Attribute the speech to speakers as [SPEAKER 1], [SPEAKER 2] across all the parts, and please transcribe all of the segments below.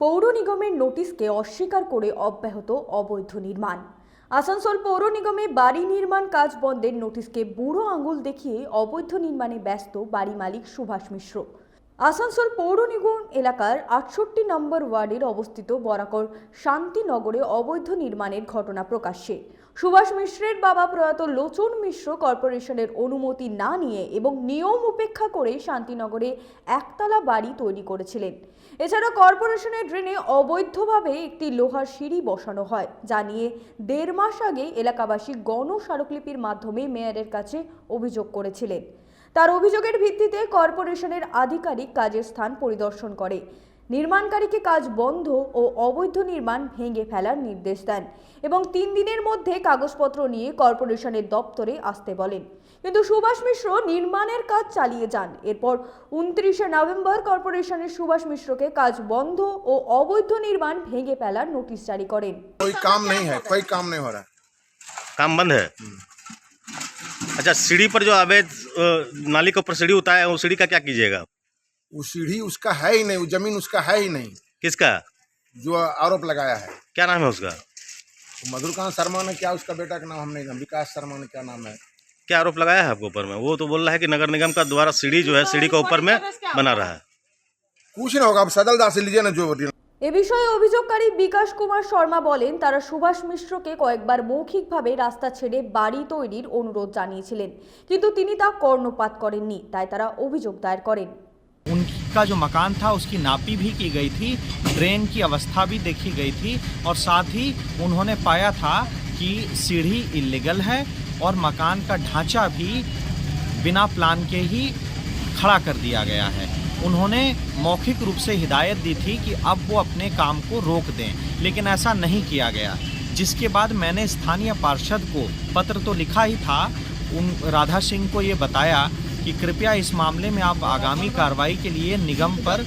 [SPEAKER 1] পৌর নিগমের নোটিশকে অস্বীকার করে অব্যাহত অবৈধ নির্মাণ। আসানসোল পৌর নিগমে বাড়ি নির্মাণ কাজ বন্ধের নোটিশকে বুড়ো আঙুল দেখিয়ে অবৈধ নির্মাণে ব্যস্ত বাড়ি মালিক সুভাষ মিশ্র। আসানসোল পৌর নিগম এলাকার আটষট্টি নম্বর ওয়ার্ডের অবস্থিত বরাকর শান্তিনগরে অবৈধ নির্মাণের ঘটনা প্রকাশ্যে। সুভাষ মিশ্রের বাবা প্রয়াত লোচন মিশ্র কর্পোরেশনের অনুমতি না নিয়ে এবং নিয়ম উপেক্ষা করে শান্তিনগরে একতলা বাড়ি তৈরি করেছিলেন। এছাড়া কর্পোরেশনের ড্রেনে অবৈধভাবে একটি লোহার সিঁড়ি বসানো হয়, যা নিয়ে দেড় মাস আগে এলাকাবাসী গণ স্মারকলিপির মাধ্যমে মেয়রের কাছে অভিযোগ করেছিলেন। তার অভিযোগের ভিত্তিতে কর্পোরেশনের আধিকারিক কাজের স্থান পরিদর্শন করে নির্মাণকারীকে কাজ বন্ধ ও অবৈধ নির্মাণ ভেঙে ফেলার নির্দেশ দেন এবং তিন দিনের মধ্যে কাগজপত্র নিয়ে কর্পোরেশনের দপ্তরে আসতে বলেন কিন্তু সুভাষ মিশ্র নির্মাণের কাজ চালিয়ে যান এরপর উনত্রিশে নভেম্বর কর্পোরেশনের সুভাষ মিশ্রকে কাজ বন্ধ ও অবৈধ নির্মাণ ভেঙে ফেলার নোটিশ জারি করেন
[SPEAKER 2] कोई काम नहीं है कोई काम नहीं हो रहा है
[SPEAKER 3] काम बंद है अच्छा सीढ़ी पर जो अवैध नाली के ऊपर सीढ़ी होता है वो सीढ़ी का क्या कीजिएगा?
[SPEAKER 2] वो सीढ़ी उसका है ही नहीं वो ज़मीन उसका है ही नहीं।
[SPEAKER 3] किसका?
[SPEAKER 2] जो आरोप लगाया है।
[SPEAKER 3] क्या नाम है उसका?
[SPEAKER 2] मधुरकांत शर्मा ने क्या उसका बेटा का नाम हम नहीं विकास शर्मा ने क्या नाम है?
[SPEAKER 3] क्या आरोप लगाया है आपके ऊपर में? वो तो बोल रहा है कि नगर निगम का द्वारा सीढ़ी जो है सीढ़ी के ऊपर में बना रहा है।
[SPEAKER 2] कुछ ना होगा आप सदलदार से लीजिए ना जो
[SPEAKER 1] এ বিষয়ে অভিযোগকারী বিকাশ কুমার শর্মা বলেন তারা সুভাষ মিশ্রকে কয়েকবার মৌখিকভাবে রাস্তা ছেড়ে বাড়ি তৈরির অনুরোধ জানিয়েছিলেন কিন্তু তিনি তা কর্ণপাত করেননি তাই তারা অভিযোগ দায়ের করেন
[SPEAKER 4] उनका जो मकान था उसकी नापी भी की गई थी ड्रेन की अवस्था भी देखी गई थी और साथ ही उन्होंने पाया था कि सीढ़ी इलीगल है और मकान का ढांचा भी बिना प्लान के ही खड़ा कर दिया गया है उन्होंने मौखिक रूप से हिदायत दी थी कि अब वो अपने काम को रोक दें, लेकिन ऐसा नहीं किया गया। जिसके बाद मैंने स्थानीय पार्षद को पत्र तो लिखा ही था। उन राधा सिंह को ये बताया कि कृपया इस मामले में आप आगामी कार्रवाई के लिए निगम पर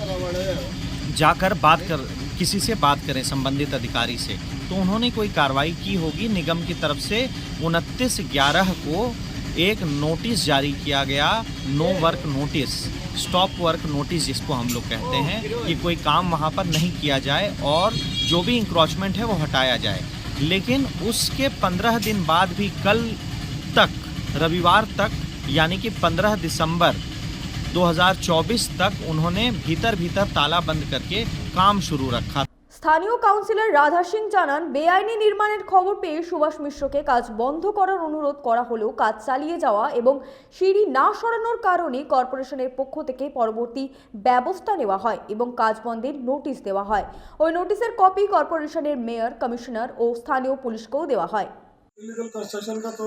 [SPEAKER 4] जाकर बात कर, किसी से बात करें संबंधित अधिकारी से। तो उन्होंने कोई कार्रवाई की होगी? निगम की तरफ़ से उनतीस ग्यारह को एक नोटिस जारी किया गया, no work notice. Stop work notice जिसको हम लोग कहते हैं कि कोई काम वहाँ पर नहीं किया जाए और जो भी इंक्रोचमेंट है वो हटाया जाए। लेकिन उसके पंद्रह दिन बाद भी कल तक, रविवार तक, यानी कि 15 दिसंबर 2024 तक उन्होंने भीतर भीतर ताला बंद करके काम शुरू रखा
[SPEAKER 1] স্থানীয় কাউন্সিলর রাধা সিং জানান বেআইনি নির্মাণের খবর পেয়ে সুভাষ মিশ্রকে কাজ বন্ধ করার অনুরোধ করা হলেও কাজ চালিয়ে যাওয়া এবং সিঁড়ি না সরানোর কারণে কর্পোরেশনের পক্ষ থেকে পরবর্তী ব্যবস্থা নেওয়া হয় এবং কাজ বন্ধের নোটিশ দেওয়া হয় ওই নোটিশের কপি কর্পোরেশনের মেয়র কমিশনার ও স্থানীয় পুলিশকেও দেওয়া হয়
[SPEAKER 5] इलीगल कंस्ट्रक्शन का तो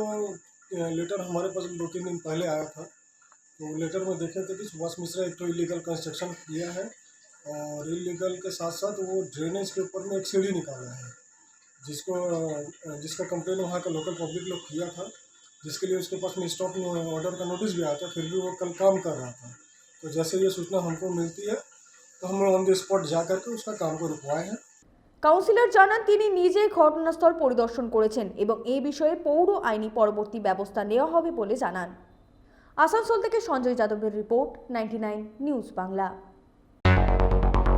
[SPEAKER 5] लेटर हमारे पास दो तीन दिन पहले आया था तो लेटर में देखे थे कि सुभाष मिश्रा एक तो इलीगल कंस्ट्रक्शन किया है और इलीगल के साथ साथ वो ड्रेनेज के ऊपर में एक सीढ़ी निकाला है जिसको जिसका कंप्लेन वहाँ का लोकल पब्लिक लोग किया था जिसके लिए उसके पास में स्टॉप ऑर्डर का नोटिस भी आया था फिर भी वो कल काम कर रहा था तो जैसे ये सूचना हमको मिलती है तो हम ऑन द स्पॉट जा करके उसका काम को रुकवाए हैं
[SPEAKER 1] কাউন্সিলর জানান তিনি নিজে ঘটনাস্থল পরিদর্শন করেছেন এবং এই বিষয়ে পৌর আইনি পরবর্তী ব্যবস্থা নেওয়া হবে বলে জানান আসানসোল থেকে সঞ্জয় যাদবের রিপোর্ট নাইনটি নিউজ বাংলা